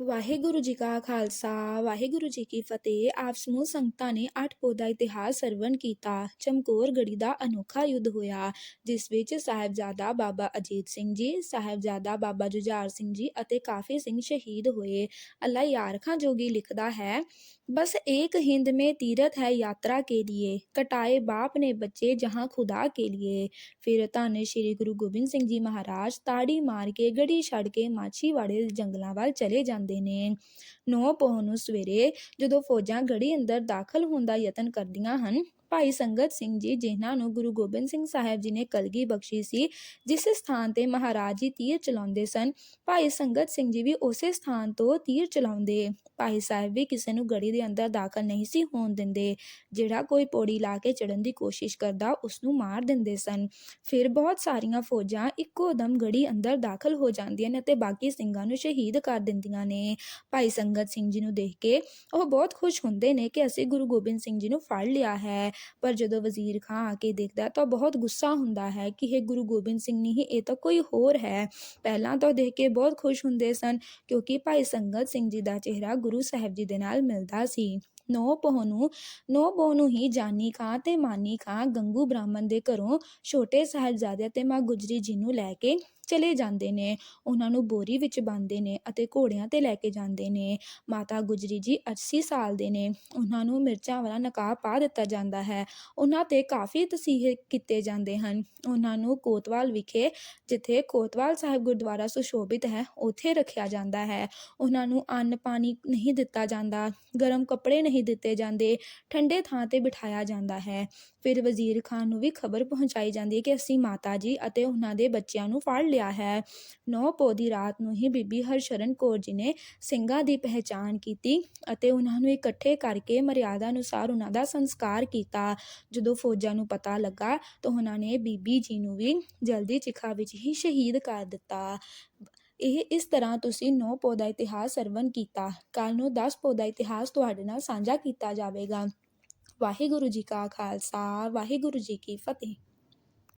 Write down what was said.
ਵਾਹਿਗੁਰੂ ਜੀ ਕਾ ਖਾਲਸਾ, ਵਾਹਿਗੁਰੂ ਜੀ ਕੀ ਫਤਿਹ। ਆਪ ਸਮੂਹ ਸੰਗਤਾਂ ਨੇ ਅੱਠ ਪੋਦਾ ਇਤਿਹਾਸ ਸਰਵਣ ਕੀਤਾ। ਚਮਕੌਰ ਗੜੀ ਦਾ ਅਨੋਖਾ ਯੁੱਧ ਹੋਇਆ, ਜਿਸ ਵਿੱਚ ਸਾਹਿਬਜ਼ਾਦਾ ਬਾਬਾ ਅਜੀਤ ਸਿੰਘ ਜੀ, ਸਾਹਿਬਜ਼ਾਦਾ ਬਾਬਾ ਜੁਝਾਰ ਸਿੰਘ ਜੀ ਅਤੇ ਕਾਫੀ ਸਿੰਘ ਸ਼ਹੀਦ ਹੋਏ। ਅੱਲਾ ਯਾਰਖਾਂ ਜੋਗੀ ਲਿਖਦਾ ਹੈ, ਬਸ ਇੱਕ ਹਿੰਦ ਮੇ ਤੀਰਥ ਹੈ ਯਾਤਰਾ ਕੇ ਲਿਏ, ਕਟਾਏ ਬਾਪ ਨੇ ਬੱਚੇ ਜਹਾਂ ਖੁਦਾ ਕੇ ਲਿਏ। ਫਿਰ ਧੰਨ ਸ਼੍ਰੀ ਗੁਰੂ ਗੋਬਿੰਦ ਸਿੰਘ ਜੀ ਮਹਾਰਾਜ, ਤਾੜੀ ਮਾਰ ਕੇ ਗੜੀ ਛੱਡ ਕੇ ਮਾਛੀਵਾੜੇ ਜੰਗਲਾਂ ਵੱਲ ਚਲੇ ਜਾਂਦੇ ਨੇ। ਨੌ ਪੋਹ ਨੂੰ ਸਵੇਰੇ ਜਦੋਂ ਫੌਜਾਂ ਗੜੀ ਅੰਦਰ ਦਾਖਲ ਹੋਣ ਦਾ ਯਤਨ ਕਰਦੀਆਂ ਹਨ ਭਾਈ ਸੰਗਤ ਸਿੰਘ ਜੀ, ਜਿਨ੍ਹਾਂ ਨੂੰ ਗੁਰੂ ਗੋਬਿੰਦ ਸਿੰਘ ਸਾਹਿਬ ਜੀ ਨੇ ਕਲਗੀ ਬਖਸ਼ੀ ਸੀ, ਜਿਸ ਸਥਾਨ ਤੇ ਮਹਾਰਾਜ ਜੀ ਤੀਰ ਚਲਾਉਂਦੇ ਸਨ, ਭਾਈ ਸੰਗਤ ਸਿੰਘ ਜੀ ਵੀ ਉਸੇ ਸਥਾਨ ਤੋਂ ਤੀਰ ਚਲਾਉਂਦੇ। ਭਾਈ ਸਾਹਿਬ ਵੀ ਕਿਸੇ ਨੂੰ ਗੜੀ ਦੇ ਅੰਦਰ ਦਾਖਲ ਨਹੀਂ ਸੀ ਹੋਣ ਦਿੰਦੇ, ਜਿਹੜਾ ਕੋਈ ਪੌੜੀ ਲਾ ਕੇ ਚੜਨ ਦੀ ਕੋਸ਼ਿਸ਼ ਕਰਦਾ ਉਸ ਨੂੰ ਮਾਰ ਦਿੰਦੇ ਸਨ। ਫਿਰ ਬਹੁਤ ਸਾਰੀਆਂ ਫੌਜਾਂ ਇੱਕੋ ਦਮ ਗੜੀ ਅੰਦਰ ਦਾਖਲ ਹੋ ਜਾਂਦੀਆਂ ਨੇ ਅਤੇ ਬਾਕੀ ਸਿੰਘਾਂ ਨੂੰ ਸ਼ਹੀਦ ਕਰ ਦਿੰਦੀਆਂ ਨੇ। ਭਾਈ ਸੰਗਤ ਸਿੰਘ ਜੀ ਨੂੰ ਦੇਖ ਕੇ ਉਹ ਬਹੁਤ ਖੁਸ਼ ਹੁੰਦੇ ਨੇ ਕਿ ਅਸੀਂ ਗੁਰੂ ਗੋਬਿੰਦ ਸਿੰਘ ਜੀ ਨੂੰ ਫੜ ਲਿਆ ਹੈ। ਪਰ ਜਦੋਂ ਵਜ਼ੀਰ ਖਾਂ ਆ ਕੇ ਦੇਖਦਾ ਤਾਂ ਬਹੁਤ ਗੁੱਸਾ ਹੁੰਦਾ ਹੈ ਕਿ ਇਹ ਗੁਰੂ ਗੋਬਿੰਦ ਸਿੰਘ ਨਹੀਂ ਇਹ ਤਾਂ ਕੋਈ ਹੋਰ ਹੈ। ਪਹਿਲਾਂ ਤਾਂ ਦੇਖ ਕੇ ਬਹੁਤ ਖੁਸ਼ ਹੁੰਦੇ ਸਨ ਕਿਉਂਕਿ ਭਾਈ ਸੰਗਤ ਸਿੰਘ ਜੀ ਦਾ ਚਿਹਰਾ ਗੁਰੂ ਸਾਹਿਬ ਜੀ ਦੇ ਨਾਲ ਮਿਲਦਾ ਸੀ। ਨੌ ਪੋਹ ਨੂੰ ਨੌ ਪੋਹ ਨੂੰ ਹੀ ਜਾਨੀ ਖਾਂ ਤੇ ਮਾਨੀ ਖਾਂ ਗੰਗੂ ਬ੍ਰਾਹਮਣ ਦੇ ਘਰੋਂ ਛੋਟੇ ਸਾਹਿਬਜ਼ਾਦੇ ਤੇ ਮਾਂ ਗੁਜਰੀ ਜੀ ਨੂੰ ਲੈ ਕੇ ਚਲੇ ਜਾਂਦੇ ਨੇ, ਉਹਨਾਂ ਨੂੰ ਬੋਰੀ ਵਿੱਚ ਬੰਨ੍ਹਦੇ ਨੇ ਅਤੇ ਘੋੜਿਆਂ ਤੇ ਲੈ ਕੇ ਜਾਂਦੇ ਨੇ। ਮਾਤਾ ਗੁਜਰੀ ਜੀ 80 ਸਾਲ ਦੇ ਨੇ, ਉਹਨਾਂ ਨੂੰ ਮਿਰਚਾਂ ਵਾਲਾ ਨਕਾਬ ਪਾ ਦਿੱਤਾ ਜਾਂਦਾ ਹੈ। ਉਹਨਾਂ ਤੇ ਕਾਫੀ ਤਸੀਹੇ ਕੀਤੇ ਜਾਂਦੇ ਹਨ। ਉਹਨਾਂ ਨੂੰ ਕੋਤਵਾਲ ਵਿਖੇ, ਜਿੱਥੇ ਕੋਤਵਾਲ ਸਾਹਿਬ ਗੁਰਦੁਆਰਾ ਸੁਸ਼ੋਭਿਤ ਹੈ, ਉੱਥੇ ਰੱਖਿਆ ਜਾਂਦਾ ਹੈ। ਉਹਨਾਂ ਨੂੰ ਅੰਨ ਪਾਣੀ ਨਹੀਂ ਦਿੱਤਾ ਜਾਂਦਾ, ਗਰਮ ਕੱਪੜੇ ਨਹੀਂ ਦਿੱਤੇ ਜਾਂਦੇ, ਠੰਡੇ ਥਾਂ ਤੇ ਬਿਠਾਇਆ ਜਾਂਦਾ ਹੈ। ਫਿਰ ਵਜ਼ੀਰ ਖਾਨ ਨੂੰ ਵੀ ਖਬਰ ਪਹੁੰਚਾਈ ਜਾਂਦੀ ਹੈ ਕਿ ਅਸੀਂ ਮਾਤਾ ਜੀ ਅਤੇ ਉਹਨਾਂ ਦੇ ਬੱਚਿਆਂ ਨੂੰ ਫੜ ਲਿਆ ਹੈ। ਨੌ ਪੋਹ ਦੀ ਰਾਤ ਨੂੰ ਹੀ ਬੀਬੀ ਹਰਸ਼ਰਨ ਕੌਰ ਜੀ ਨੇ ਸਿੰਘਾਂ ਦੀ ਪਹਿਚਾਣ ਕੀਤੀ ਅਤੇ ਉਹਨਾਂ ਨੂੰ ਇਕੱਠੇ ਕਰਕੇ ਮਰਿਆਦਾ ਅਨੁਸਾਰ ਉਹਨਾਂ ਦਾ ਸੰਸਕਾਰ ਕੀਤਾ। ਜਦੋਂ ਫੌਜਾਂ ਨੂੰ ਪਤਾ ਲੱਗਾ ਤਾਂ ਉਹਨਾਂ ਨੇ ਬੀਬੀ ਜੀ ਨੂੰ ਵੀ ਜਲਦੀ ਚਿਖਾ ਵਿੱਚ ਹੀ ਸ਼ਹੀਦ ਕਰ ਦਿੱਤਾ। ਇਹ ਇਸ ਤਰ੍ਹਾਂ ਤੁਸੀਂ ਨੌ ਪੌ ਦਾ ਇਤਿਹਾਸ ਸਰਵਨ ਕੀਤਾ। ਕੱਲ ਨੂੰ 10 ਪੌ ਦਾ ਇਤਿਹਾਸ ਤੁਹਾਡੇ ਨਾਲ ਸਾਂਝਾ ਕੀਤਾ ਜਾਵੇਗਾ। ਵਾਹਿਗੁਰੂ ਜੀ ਕਾ ਖਾਲਸਾ, ਵਾਹਿਗੁਰੂ ਜੀ ਕੀ ਫਤਿਹ।